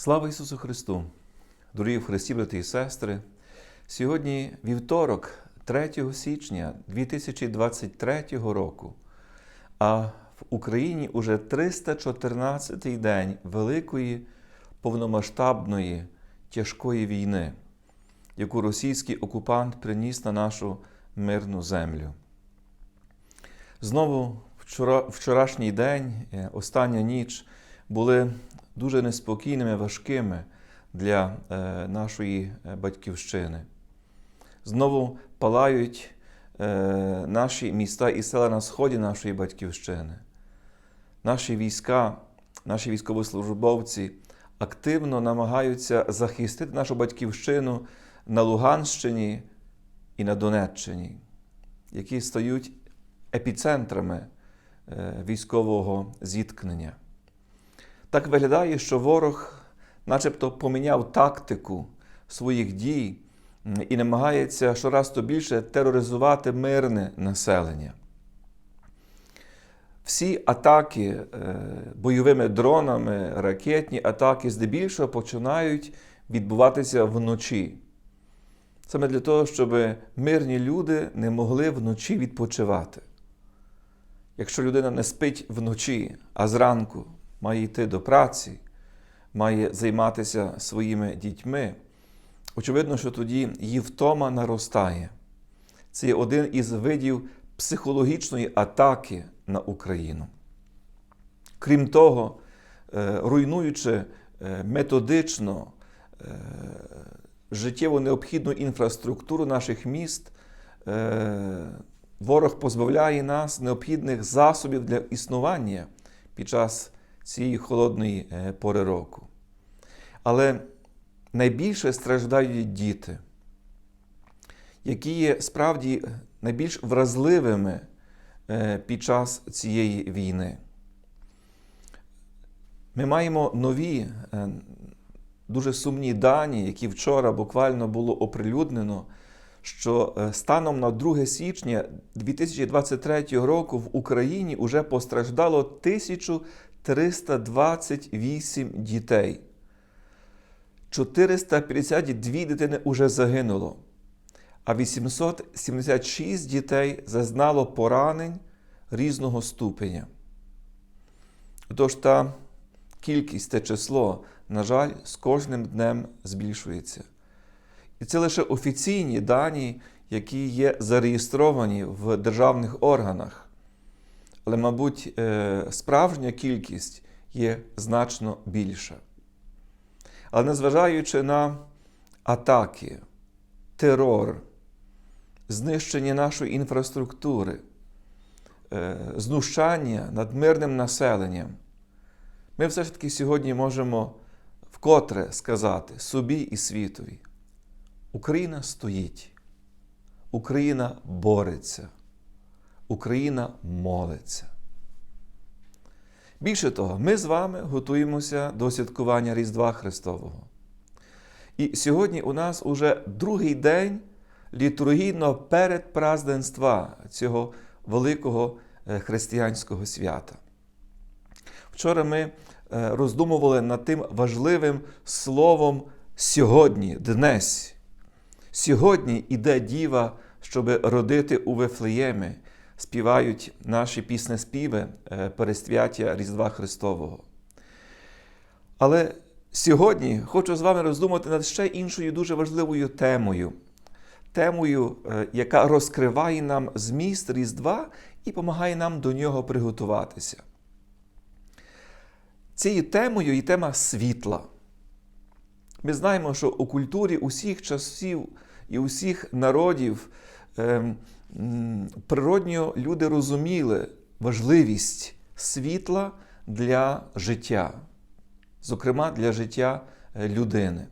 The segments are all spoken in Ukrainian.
Слава Ісусу Христу! Дорогі в Христі, брати і сестри! Сьогодні вівторок, 3 січня 2023 року, а в Україні уже 314-й день великої повномасштабної тяжкої війни, яку російський окупант приніс на нашу мирну землю. Знову вчора, вчорашній день, е, остання ніч були дуже неспокійними, важкими для е, нашої е, батьківщини. Знову палають е, наші міста і села на сході нашої батьківщини. Наші війська, наші військовослужбовці активно намагаються захистити нашу батьківщину на Луганщині і на Донеччині, які стають епіцентрами військового зіткнення. Так виглядає, що ворог начебто поміняв тактику своїх дій і намагається щораз то більше тероризувати мирне населення. Всі атаки е, бойовими дронами, ракетні атаки здебільшого починають відбуватися вночі. Саме для того, щоб мирні люди не могли вночі відпочивати. Якщо людина не спить вночі, а зранку має йти до праці, має займатися своїми дітьми, очевидно, що тоді її втома наростає. Це є один із видів психологічної атаки на Україну. Крім того, е, руйнуючи е, методично е, життєво необхідну інфраструктуру наших міст, ворог позбавляє нас необхідних засобів для існування під час цієї холодної пори року. Але найбільше страждають діти, які є справді найбільш вразливими під час цієї війни. Ми маємо нові, дуже сумні дані, які вчора буквально було оприлюднено, що станом на 2 січня 2023 року в Україні вже постраждало 1328 дітей. 452 дитини вже загинуло, а 876 дітей зазнало поранень різного ступеня. Тож та кількість те число, на жаль, з кожним днем збільшується. І це лише офіційні дані, які є зареєстровані в державних органах. Але, мабуть, справжня кількість є значно більша. Але незважаючи на атаки, терор, знищення нашої інфраструктури, знущання над мирним населенням, ми все ж таки сьогодні можемо вкотре сказати собі і світові: Україна стоїть, Україна бореться, Україна молиться. Більше того, ми з вами готуємося до святкування Різдва Христового. І сьогодні у нас уже другий день літургійного передпразденства цього великого християнського свята. Вчора ми роздумували над тим важливим словом сьогодні, днесь. Сьогодні іде діва, щоб родити у Вифлеємі співають наші піснеспіви пересвяття Різдва Христового. Але сьогодні хочу з вами роздумати над ще іншою дуже важливою темою, темою, яка розкриває нам зміст Різдва і допомагає нам до нього приготуватися. Цією темою є тема світла. Ми знаємо, що у культурі усіх часів і усіх народів природньо люди розуміли важливість світла для життя, зокрема для життя людини.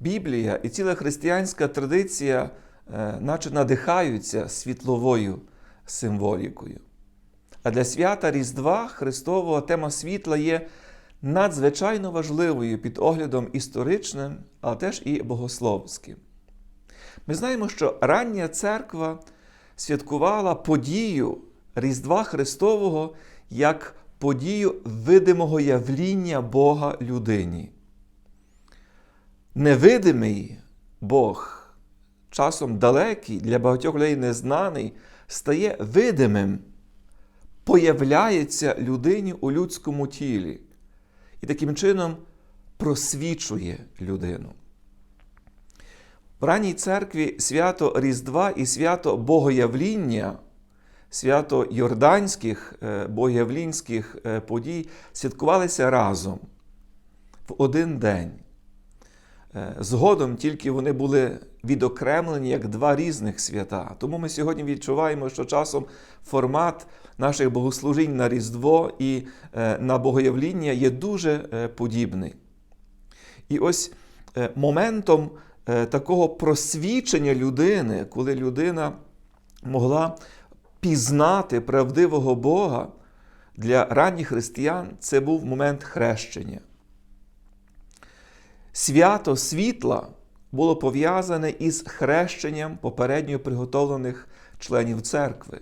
Біблія і ціла християнська традиція, наче надихаються світловою символікою. А для свята Різдва Христового тема світла є надзвичайно важливою під оглядом історичним, але теж і богословським. Ми знаємо, що рання церква святкувала подію Різдва Христового як подію видимого явління Бога людині. Невидимий Бог, часом далекий, для багатьох людей незнаний, стає видимим, появляється людині у людському тілі і таким чином просвічує людину. В ранній церкві свято Різдва і свято Богоявління, свято Йорданських е, богоявлінських е, подій святкувалися разом в один день. Е, Згодом тільки вони були відокремлені як два різних свята. Тому ми сьогодні відчуваємо, що часом формат наших богослужінь на Різдво і на Богоявління є дуже подібний. І ось моментом такого просвічення людини, коли людина могла пізнати правдивого Бога для ранніх християн, це був момент хрещення. Свято світла було пов'язане із хрещенням попередньо приготовлених членів церкви.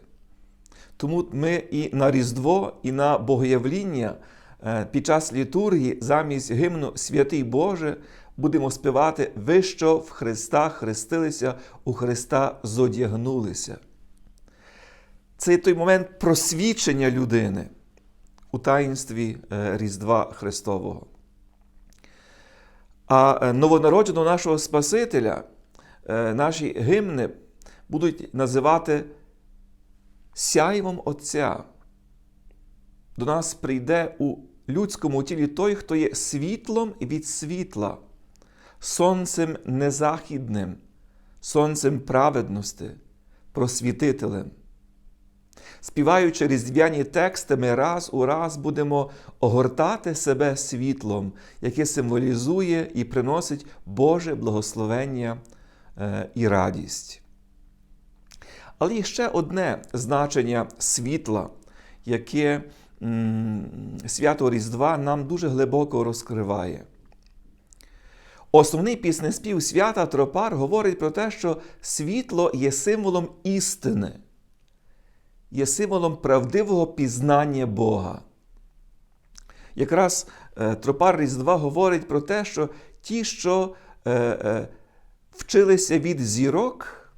Тому ми і на Різдво, і на Богоявління е, під час літургії замість гімну Святий Боже будемо співати Ви, що в Христа хрестилися, у Христа зодягнулися. Це той момент просвічення людини у таїнстві е, Різдва Христового. А е, новонародженого нашого Спасителя е, наші гімни будуть називати сяйвом Отця. До нас прийде у людському тілі той, хто є світлом від світла, сонцем незахідним, сонцем праведності, просвітителем. Співаючи різдвяні тексти, ми раз у раз будемо огортати себе світлом, яке символізує і приносить Боже благословення е, і радість. Але є ще одне значення світла, яке свято Різдва нам дуже глибоко розкриває. Основний піснеспів свята Тропар говорить про те, що світло є символом істини є символом правдивого пізнання Бога. Якраз е, тропар Різдва говорить про те, що ті, що е, е, вчилися від зірок,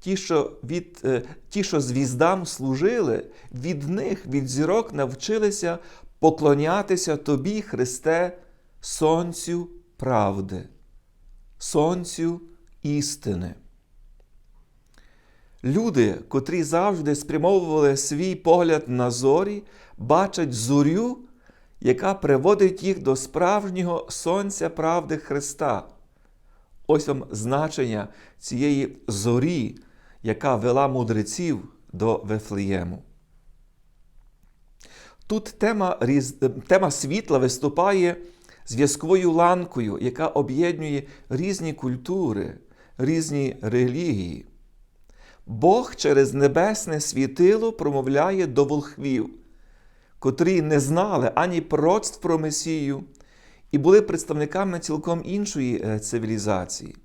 ті, що від, ті, що звіздам служили, від них, від зірок, навчилися поклонятися Тобі, Христе, Сонцю правди, Сонцю істини. Люди, котрі завжди спрямовували свій погляд на зорі, бачать зорю, яка приводить їх до справжнього Сонця правди Христа. Ось вам значення цієї зорі, яка вела мудреців до Вифлеєму. Тут тема, тема світла виступає зв'язковою ланкою, яка об'єднує різні культури, різні релігії. Бог через небесне світило промовляє до волхвів, котрі не знали ані пророцтв про Месію і були представниками цілком іншої е, цивілізації.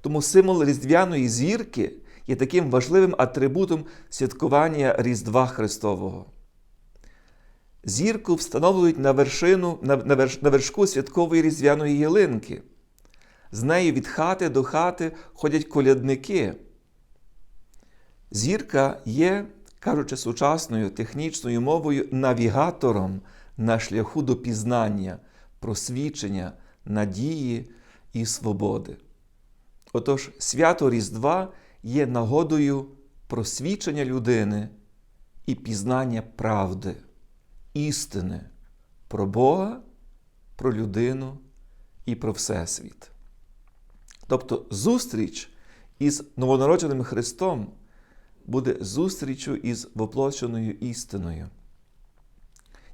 Тому символ Різдвяної зірки є таким важливим атрибутом святкування Різдва Христового. Зірку встановлюють на вершину, на, на, верш, на вершку святкової різдвяної ялинки. З нею від хати до хати ходять колядники. Зірка є, кажучи сучасною технічною мовою, навігатором на шляху до пізнання, просвічення, надії і свободи. Отож, свято Різдва є нагодою просвічення людини і пізнання правди, істини про Бога, про людину і про Всесвіт. Тобто зустріч із новонародженим Христом буде зустрічю із воплощеною істиною,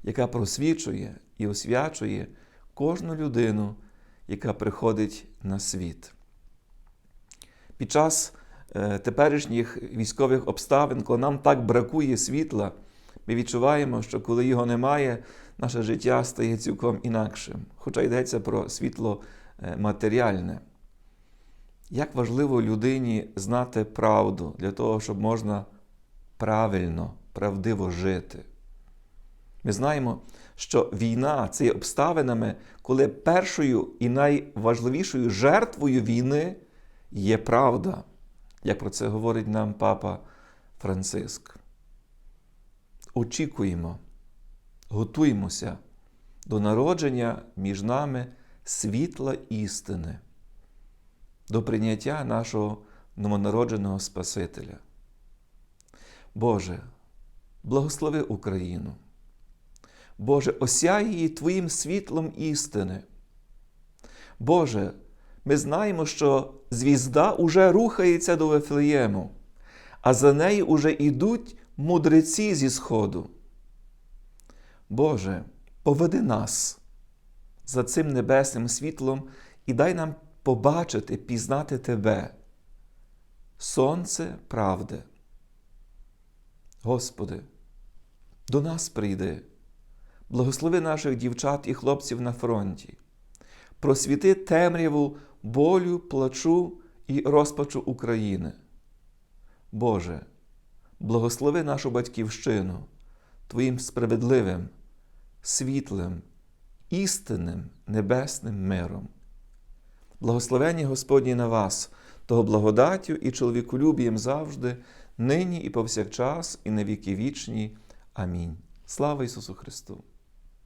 яка просвічує і освячує кожну людину, яка приходить на світ. Під час е, теперішніх військових обставин, коли нам так бракує світла, ми відчуваємо, що коли його немає, наше життя стає цілком інакшим, хоча йдеться про світло е, матеріальне. Як важливо людині знати правду для того, щоб можна правильно, правдиво жити. Ми знаємо, що війна це є обставинами, коли першою і найважливішою жертвою війни є правда, як про це говорить нам папа Франциск. Очікуємо, готуємося до народження між нами світла істини, до прийняття нашого новонародженого Спасителя. Боже, благослови Україну. Боже, осяй її Твоїм світлом істини. Боже, ми знаємо, що звізда уже рухається до Вифлеєму, а за нею уже йдуть мудреці зі Сходу. Боже, поведи нас за цим небесним світлом і дай нам побачити, пізнати Тебе, Сонце правди. Господи, до нас прийди, благослови наших дівчат і хлопців на фронті, просвіти темряву болю, плачу і розпачу України. Боже, благослови нашу батьківщину Твоїм справедливим, світлим, істинним небесним миром. Благословені Господні на вас, того благодаттю і чоловіколюбієм завжди, нині і повсякчас, і на віки вічні. Амінь. Слава Ісусу Христу!